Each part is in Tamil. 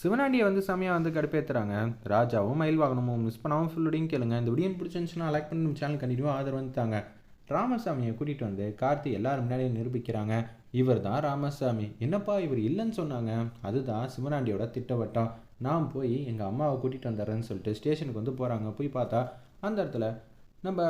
சிவனாண்டியை வந்து செமையாக வந்து கடுப்பேற்றுறாங்க ராஜாவும் மயில் வாகனமும் மிஸ் பண்ணாமல் ஃபுல்லோடையும் கேளுங்க. இந்த வீடியோ பிடிச்சிருந்துச்சுன்னா லைக் பண்ணி நம்ம சேனல் கண்டிப்பாக ஆதரவு வந்துட்டாங்க. ராமசாமியை கூட்டிகிட்டு வந்து கார்த்தி எல்லாரும் முன்னாடியே நிரூபிக்கிறாங்க. இவர் தான் ராமசாமி. என்னப்பா இவர் இல்லைன்னு சொன்னாங்க. அதுதான் சிவனாண்டியோட திட்டவட்டம். நான் போய் எங்கள் அம்மாவை கூட்டிகிட்டு வந்துடுறேன்னு சொல்லிட்டு ஸ்டேஷனுக்கு வந்து போகிறாங்க போய் பார்த்தா அந்த இடத்துல நம்ம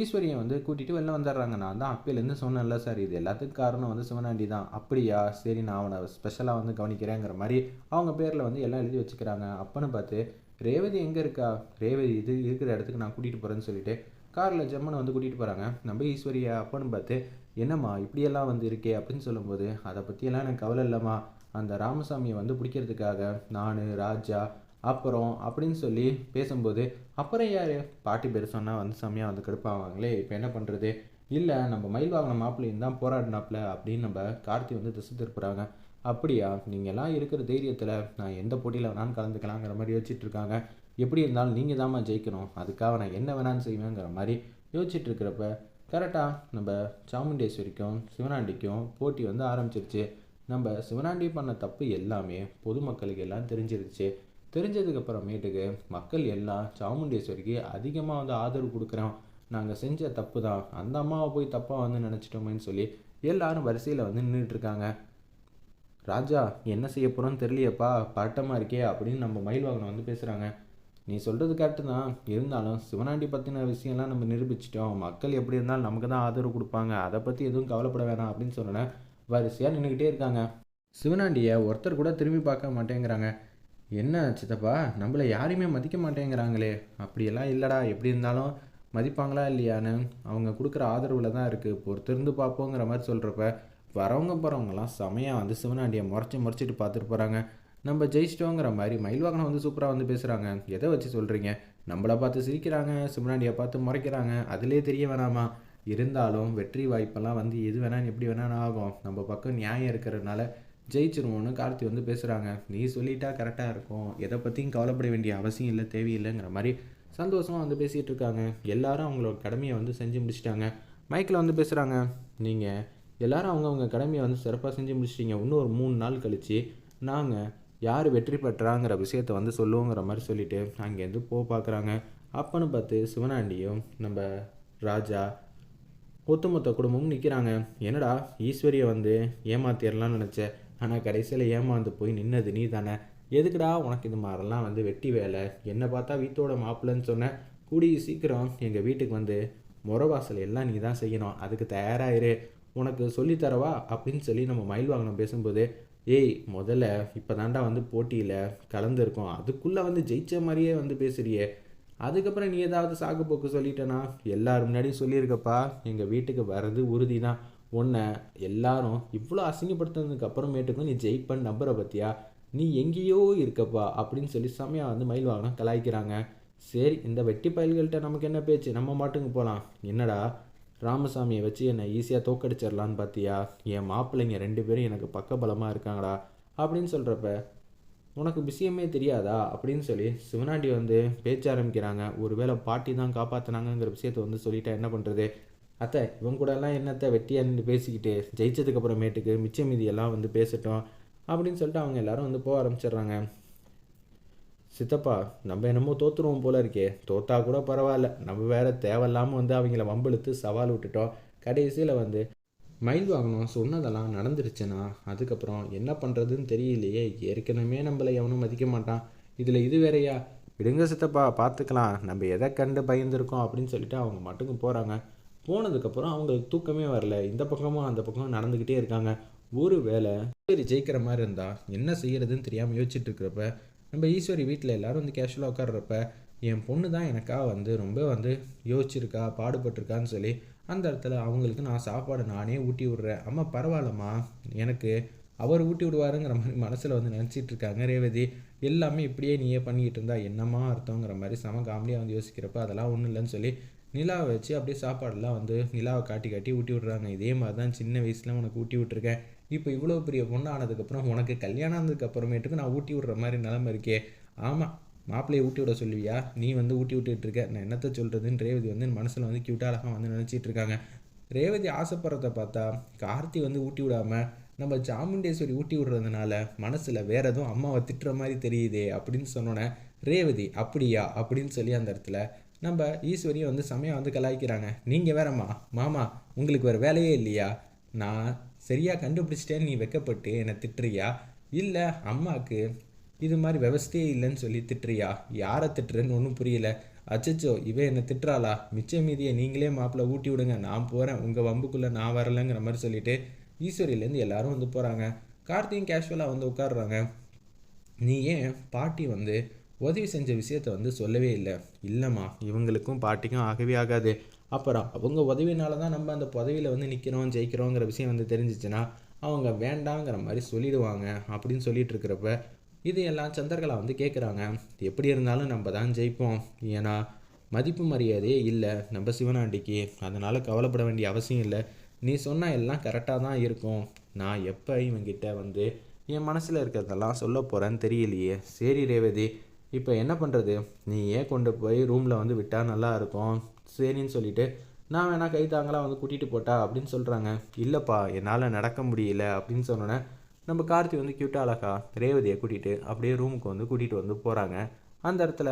ஈஸ்வரியை வந்து கூட்டிகிட்டு வெளில வந்துடுறாங்க. நான் தான் அப்பையிலேருந்து சொன்னேன்ல சார் இது எல்லாத்துக்கும் காரணம் வந்து சிவனாண்டி தான். அப்படியா? சரி நான் அவனை ஸ்பெஷலாக வந்து கவனிக்கிறேங்கிற மாதிரி அவங்க பேரில் வந்து எல்லாம் எழுதி வச்சுக்கிறாங்க. அப்பன்னு பார்த்து ரேவதி எங்கே இருக்கா? ரேவதி இது இருக்கிற இடத்துக்கு நான் கூட்டிகிட்டு போகிறேன்னு சொல்லிட்டு காரில் ஜம்மனை வந்து கூட்டிகிட்டு போகிறாங்க நம்ம ஈஸ்வரியா அப்பன்னு பார்த்து என்னம்மா இப்படியெல்லாம் வந்து இருக்கே அப்படின்னு சொல்லும்போது அதை பற்றியெல்லாம் எனக்கு கவலை இல்லைம்மா. அந்த ராமசாமியை வந்து பிடிக்கிறதுக்காக நான் ராஜா அப்புறம் அப்படின்னு சொல்லி பேசும்போது அப்புறம் யார்? பாட்டி பேர் சொன்னால் வந்து செம்மையாக வந்து கடுப்பாவாங்களே இப்போ என்ன பண்ணுறது இல்லை நம்ம மயில் வாங்கின மாப்பிள்ளையும் தான் போராடினாப்புல அப்படின்னு நம்ம கார்த்தி வந்து திசை திருப்புறாங்க. அப்படியா? நீங்கள்லாம் இருக்கிற தைரியத்தில் நான் எந்த போட்டியில் வேணாலும் கலந்துக்கலாங்கிற மாதிரி யோசிச்சுட்டு இருக்காங்க. எப்படி இருந்தாலும் நீங்கள் தாம்மா ஜெயிக்கணும். அதுக்காக நான் என்ன வேணாலும் செய்வேங்கிற மாதிரி யோசிச்சுட்டு இருக்கிறப்ப கரெக்டாக நம்ம சாமுண்டேஸ்வரிக்கும் சிவனாண்டிக்கும் போட்டி வந்து ஆரம்பிச்சிருச்சு. நம்ம சிவனாண்டி பண்ண தப்பு எல்லாமே பொதுமக்களுக்கு எல்லாம் தெரிஞ்சிருச்சு. தெரிஞ்சதுக்கு அப்புறமேட்டுக்கு மக்கள் எல்லாம் சாமுண்டேஸ்வரிக்கு அதிகமாக வந்து ஆதரவு கொடுக்குறோம். நாங்கள் செஞ்ச தப்பு தான். அந்த அம்மாவை போய் தப்பாக வந்து நினச்சிட்டோமேன்னு சொல்லி எல்லாரும் வரிசையில் வந்து நின்றுட்டுருக்காங்க ராஜா என்ன செய்ய போகிறோன்னு தெரியலையப்பா. பட்டமாக இருக்கே அப்படின்னு நம்ம மயில் வாகனம் வந்து பேசுகிறாங்க நீ சொல்கிறது கரெக்டு தான். இருந்தாலும் சிவனாண்டி பற்றின விஷயம்லாம் நம்ம நிரூபிச்சிட்டோம். மக்கள் எப்படி இருந்தாலும் நமக்கு தான் ஆதரவு கொடுப்பாங்க. அதை பற்றி எதுவும் கவலைப்பட வேணாம் அப்படின்னு சொன்னேன் வரிசையாக நின்றுக்கிட்டே இருக்காங்க. சிவனாண்டியை ஒருத்தர் கூட திரும்பி பார்க்க மாட்டேங்கிறாங்க. என்ன சித்தப்பா? நம்மளை யாரையுமே மதிக்க மாட்டேங்கிறாங்களே. அப்படியெல்லாம் இல்லைடா. எப்படி இருந்தாலும் மதிப்பாங்களா இல்லையான்னு அவங்க கொடுக்குற ஆதரவில் தான் இருக்குது பொறுத்திருந்து பார்ப்போங்கிற மாதிரி சொல்கிறப்ப வரவங்க போகிறவங்கலாம் செமையாக வந்து சிவனாண்டியை முறைச்சி முறைச்சிட்டு பார்த்துட்டு போகிறாங்க நம்ம ஜெயிச்சிட்டோங்கிற மாதிரி மயில்வாகனம் வந்து சூப்பராக வந்து பேசுகிறாங்க எதை வச்சு சொல்கிறீங்க நம்மளை பார்த்து சிரிக்கிறாங்க. சிவனாண்டியை பார்த்து முறைக்கிறாங்க. அதிலே தெரிய வேணாமா? இருந்தாலும் வெற்றி வாய்ப்பெல்லாம் வந்து எது வேணாலும் எப்படி வேணாலும் ஆகும். நம்ம பக்கம் நியாயம் இருக்கிறதுனால ஜெயிச்சிருவோன்னு கார்த்தி வந்து பேசுகிறாங்க நீ சொல்லிட்டா கரெக்டாக இருக்கும். எதை பற்றியும் கவலைப்பட வேண்டிய அவசியம் இல்லை தேவையில்லைங்கிற மாதிரி சந்தோஷமாக வந்து பேசிகிட்டு இருக்காங்க. எல்லாரும் அவங்களோட கடமையை வந்து செஞ்சு முடிச்சிட்டாங்க. மைக்கில் வந்து பேசுகிறாங்க நீங்கள் எல்லாரும் அவங்கவுங்க கடமையை வந்து சிறப்பாக செஞ்சு முடிச்சிட்டிங்க. இன்னும் ஒரு மூணு நாள் கழித்து நாங்கள் யார் வெற்றி பெற்றாங்கிற விஷயத்த வந்து சொல்லுவோங்கிற மாதிரி சொல்லிவிட்டு அங்கேருந்து போ பார்க்குறாங்க அப்பன்னு பார்த்து சிவனாண்டியும் நம்ம ராஜா ஒத்துமொத்த குடும்பமும் நிற்கிறாங்க என்னடா ஈஸ்வரியை வந்து ஏமாத்திடலாம்னு நினச்சேன் ஆனால் கடைசியில் ஏமாந்து போய் நின்னது நீ தானே எதுக்குடா உனக்கு இது மாதிரிலாம் வந்து வெட்டி வேலை? என்னை பார்த்தா வீட்டோட மாப்பிள்ளைன்னு சொன்ன. கூடிய சீக்கிரம் எங்கள் வீட்டுக்கு வந்து. முறவாசல் எல்லாம் நீ தான் செய்யணும். அதுக்கு தயாராகிரு உனக்கு சொல்லித்தரவா அப்படின்னு சொல்லி நம்ம மயில் வாகனம் பேசும்போது ஏய் முதல்ல இப்போ தாண்டா வந்து போட்டியில் கலந்துருக்கோம். அதுக்குள்ளே வந்து ஜெயிச்ச மாதிரியே வந்து பேசுகிறியே அதுக்கப்புறம் நீ ஏதாவது சாக்கு போக்கு சொல்லிட்டேனா? எல்லாரும் முன்னாடியும் சொல்லியிருக்கப்பா. எங்கள் வீட்டுக்கு வர்றது உறுதி தான் உன்னை எல்லாரும் இவ்வளோ அசிங்கப்படுத்தினதுக்கு அப்புறமேட்டுக்கும் நீ ஜெயிப்பன் நம்புற பற்றியா நீ எங்கேயோ இருக்கப்பா அப்படின்னு சொல்லி செம்மையாக வந்து மயில் வாகனம் கலாய்க்கிறாங்க. சரி இந்த வெட்டி பயல்கள்கிட்ட நமக்கு என்ன பேச்சு? நம்ம மாட்டுங்க போகலாம் என்னடா ராமசாமியை வச்சு என்னை ஈஸியாக தோக்கடிச்சிடலான்னு பார்த்தியா என் மாப்பிள்ளைங்க ரெண்டு பேரும் எனக்கு பக்கபலமாக இருக்காங்கடா அப்படின்னு சொல்கிறப்ப உனக்கு விஷயமே தெரியாதா? அப்படின்னு சொல்லி சிவனாண்டி வந்து பேச்ச ஆரம்பிக்கிறாங்க. ஒருவேளை பாட்டி தான் காப்பாற்றினாங்கங்கிற விஷயத்த வந்து சொல்லிட்டா என்ன பண்ணுறது அத்தை இவன் கூடலாம் என்னத்தை வெட்டியாக நின்று பேசிக்கிட்டு ஜெயிச்சதுக்கு அப்புறமேட்டுக்கு மிச்ச மீதி எல்லாம் வந்து பேசட்டும் அப்படின்னு சொல்லிட்டு அவங்க எல்லாரும் வந்து போக ஆரம்பிச்சிடுறாங்க. சித்தப்பா நம்ம என்னமோ தோற்றுருவோம் போல இருக்கே. தோத்தா கூட பரவாயில்ல. நம்ம வேற தேவையில்லாமல் வந்து அவங்கள வம்பெழுத்து சவால் விட்டுட்டோம். கடைசியில் வந்து மயில் வாங்கணும் சொன்னதெல்லாம் நடந்துருச்சுன்னா அதுக்கப்புறம் என்ன பண்ணுறதுன்னு தெரியலையே. ஏற்கனவே நம்மளை எவனும் மதிக்க மாட்டான். இதில் இது வேறையா? விடுங்க சித்தப்பா பார்த்துக்கலாம் நம்ம எதை கண்டு பயந்துருக்கோம் அப்படின்னு சொல்லிட்டு அவங்க மட்டுக்கும் போகிறாங்க போனதுக்கப்புறம் அவங்களுக்கு தூக்கமே வரல. இந்த பக்கமும் அந்த பக்கமும் நடந்துக்கிட்டே இருக்காங்க. ஒரு வேலை ஈஸ்வரி ஜெயிக்கிற மாதிரி இருந்தால் என்ன செய்யறதுன்னு தெரியாமல் யோசிச்சுட்டு இருக்கிறப்ப நம்ம ஈஸ்வரி வீட்டில் எல்லாரும் வந்து கேஷுவலாக உட்காடுறப்ப என் பொண்ணு தான் எனக்காக வந்து ரொம்ப வந்து யோசிச்சிருக்கா பாடுபட்டிருக்கான்னு சொல்லி அந்த இடத்துல அவங்களுக்கு நான் சாப்பாடு நானே ஊட்டி விட்றேன். அம்மா பரவாயில்லம்மா. எனக்கு அவர் ஊட்டி விடுவாருங்கிற மாதிரி மனசில் வந்து நினச்சிட்டு இருக்காங்க ரேவதி. எல்லாமே இப்படியே நீயே பண்ணிக்கிட்டு இருந்தா என்னம்மா அர்த்தங்கிற மாதிரி சம காமெடியாக வந்து யோசிக்கிறப்ப அதெல்லாம் ஒன்றும் இல்லைன்னு சொல்லி நிலாவை வச்சு அப்படியே சாப்பாடெல்லாம் வந்து நிலாவை காட்டி காட்டி ஊட்டி விட்றாங்க. இதே மாதிரி தான் சின்ன வயசில் உனக்கு ஊட்டி விட்ருக்கேன் இப்போ இவ்வளோ பெரிய பொண்ணு ஆனதுக்கப்புறம் உனக்கு கல்யாணம் ஆனதுக்கப்புறமேட்டுக்கு நான் ஊட்டி விட்ற மாதிரி நிலமை இருக்கே. ஆமாம் மாப்பிள்ளையை ஊட்டி விட சொல்லுவியா? நீ வந்து ஊட்டி விட்டுட்டு இருக்க. நான் என்னத்தை சொல்கிறதுன்னு ரேவதி வந்து மனசில் வந்து க்யூட்டாக அழகாக வந்து நினச்சிட்டு இருக்காங்க. ரேவதி ஆசைப்படுறத பார்த்தா கார்த்தி வந்து ஊட்டி விடாமல் நம்ம சாமுண்டேஸ்வரி ஊட்டி விடுறதுனால மனசில் வேற எதுவும் அம்மாவை திட்டுற மாதிரி தெரியுதே அப்படின்னு சொன்னோன்னே ரேவதி அப்படியா? அப்படின்னு சொல்லி அந்த இடத்துல நம்ம ஈஸ்வரியை வந்து செமையாக வந்து கலாய்க்கிறாங்க. நீங்கள் வேறம்மா மாமா உங்களுக்கு வேறு வேலையே இல்லையா? நான் சரியாக கண்டுபிடிச்சிட்டேன்னு நீ வெக்கப்பட்டு என்னை திட்டுறியா? இல்லை அம்மாவுக்கு இது மாதிரி விவஸ்தையே இல்லைன்னு சொல்லி திட்டுறியா? யாரை திட்டுறேன்னு ஒன்றும் புரியல. அச்சச்சோ இவ என்னை திட்டுறாளா? மிச்ச மீதியை நீங்களே மாப்பிள்ளை ஊட்டி விடுங்க. நான் போகிறேன் உங்கள் வம்புக்குள்ளே நான் வரலைங்கிற மாதிரி சொல்லிட்டு ஈஸ்வரியிலேருந்து எல்லாரும் வந்து போகிறாங்க கார்த்தியும் கேஷுவலாக வந்து உட்காடுறாங்க நீ ஏன் பாட்டி வந்து உதவி செஞ்ச விஷயத்த வந்து சொல்லவே இல்லை. இல்லைம்மா இவங்களுக்கும் பாட்டிக்கும் ஆகவே ஆகாது. அப்புறம் அவங்க உதவினால தான் நம்ம அந்த பதவியில் வந்து நிற்கிறோம் ஜெயிக்கிறோங்கிற விஷயம் வந்து தெரிஞ்சிச்சுன்னா அவங்க வேண்டாங்கிற மாதிரி சொல்லிடுவாங்க அப்படின்னு சொல்லிட்டு இருக்கிறப்ப இது எல்லாம் வந்து கேட்குறாங்க எப்படி இருந்தாலும் நம்ம தான் ஜெயிப்போம். ஏன்னா மதிப்பு மரியாதையே இல்லை நம்ம சிவனாண்டிக்கு. அதனால் கவலைப்பட வேண்டிய அவசியம் இல்லை. நீ சொன்னால் எல்லாம் கரெக்டாக தான் இருக்கும். நான் எப்போ இவங்கிட்ட வந்து என் மனசில் இருக்கிறதெல்லாம் சொல்ல போகிறேன்னு தெரியலையே. சரி ரேவதி இப்போ என்ன பண்ணுறது நீ ஏன் கொண்டு போய் ரூமில் வந்து விட்டால் நல்லா இருக்கும். சரின்னு சொல்லிட்டு நான் வேணா கை தாங்களாக வந்து கூட்டிகிட்டு போட்டா அப்படின்னு சொல்கிறாங்க இல்லைப்பா என்னால் நடக்க முடியல அப்படின்னு சொன்னோன்னே நம்ம கார்த்தி வந்து க்யூட்டாக அழகா ரேவதியை கூட்டிகிட்டு அப்படியே ரூமுக்கு வந்து கூட்டிகிட்டு வந்து போகிறாங்க அந்த இடத்துல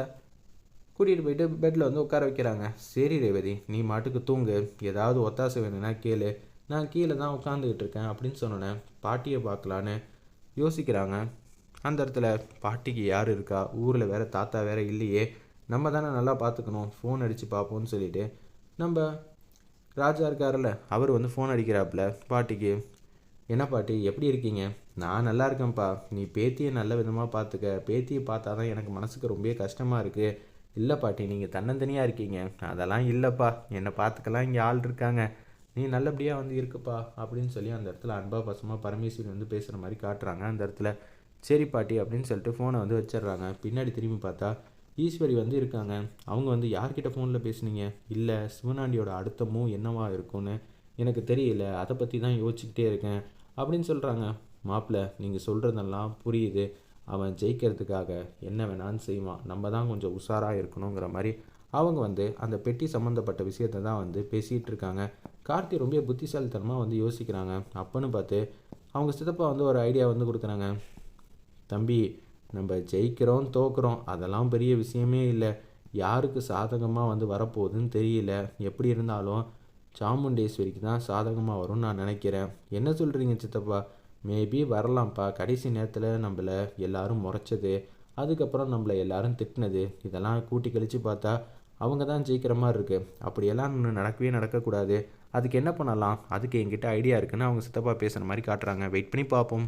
கூட்டிகிட்டு போயிட்டு பெட்டில் வந்து உட்கார வைக்கிறாங்க. சரி ரேவதி நீ மாட்டுக்கு தூங்கு. ஏதாவது ஒத்தாசை வேணும்னா கேளு. நான் கீழே தான் உட்காந்துக்கிட்டு இருக்கேன் அப்படின்னு சொன்னோன்னே பாட்டியை பார்க்கலான்னு யோசிக்கிறாங்க. அந்த இடத்துல பாட்டிக்கு யார் இருக்கா? ஊரில் வேற தாத்தா வேற இல்லையே. நம்ம தானே நல்லா பார்த்துக்கணும். ஃபோன் அடித்து பார்ப்போம்னு சொல்லிட்டு நம்ம ராஜா இருக்கார்ல அவர் வந்து ஃபோன் அடிக்கிறாப்புல. பாட்டிக்கு என்ன பாட்டி எப்படி இருக்கீங்க? நான் நல்லா இருக்கேன்ப்பா. நீ பேத்தியை நல்ல விதமாக பார்த்துக்க. பேத்தியை பார்த்தா தான் எனக்கு மனசுக்கு ரொம்ப கஷ்டமாக இருக்குது இல்லை பாட்டி நீங்கள் தன்னந்தனியாக இருக்கீங்க. அதெல்லாம் இல்லைப்பா. என்னை பார்த்துக்கலாம் இங்கே ஆள் இருக்காங்க. நீ நல்லபடியாக வந்து இருக்குப்பா. அப்படின்னு சொல்லி அந்த இடத்துல அன்பா பசமாக பரமேஸ்வரி வந்து பேசுகிற மாதிரி காட்டுறாங்க அந்த இடத்துல. சரி பாட்டி அப்படின்னு சொல்லிட்டு ஃபோனை வந்து வச்சிடுறாங்க. பின்னாடி திரும்பி பார்த்தா ஈஸ்வரி வந்து இருக்காங்க. அவங்க வந்து யார்கிட்ட ஃபோனில் பேசுனீங்க? இல்லை சிவனாண்டியோட அடுத்தமும் என்னவா இருக்கும்னு எனக்கு தெரியல. அதை பற்றி தான் யோசிச்சுக்கிட்டே இருக்கேன் அப்படின்னு சொல்கிறாங்க மாப்பிள்ள நீங்கள் சொல்கிறதெல்லாம் புரியுது. அவன் ஜெயிக்கிறதுக்காக என்ன வேணாலும் செய்வான். நம்ம தான் கொஞ்சம் உஷாராக இருக்கணுங்கிற மாதிரி அவங்க வந்து அந்த பெட்டி சம்மந்தப்பட்ட விஷயத்தை தான் வந்து பேசிகிட்டு இருக்காங்க. கார்த்தி ரொம்ப புத்திசாலித்தனமாக வந்து யோசிக்கிறாங்க. அப்போன்னு பார்த்து அவங்க சித்தப்பா வந்து ஒரு ஐடியா வந்து கொடுக்குறாங்க. தம்பி நம்ம ஜெயிக்கிறோம் தோக்குறோம் அதெல்லாம் பெரிய விஷயமே இல்லை. யாருக்கு சாதகமாக வந்து வரப்போகுதுன்னு தெரியல. எப்படி இருந்தாலும் சாமுண்டேஸ்வரிக்கு தான் சாதகமாக வரும்னு நான் நினைக்கிறேன். என்ன சொல்கிறீங்க சித்தப்பா? மேபி வரலாம்ப்பா. கடைசி நேரத்தில் நம்மளை எல்லாரும் முறைச்சது அதுக்கப்புறம் நம்மளை எல்லாரும் திட்டினது இதெல்லாம் கூட்டி கழித்து பார்த்தா அவங்க தான் ஜெயிக்கிற மாதிரி இருக்குது அப்படியெல்லாம் இன்னும் நடக்கவே நடக்கக்கூடாது. அதுக்கு என்ன பண்ணலாம்? அதுக்கு என்கிட்ட ஐடியா இருக்குன்னு அவங்க சித்தப்பா பேசுகிற மாதிரி காட்டுறாங்க. வெயிட் பண்ணி பார்ப்போம்.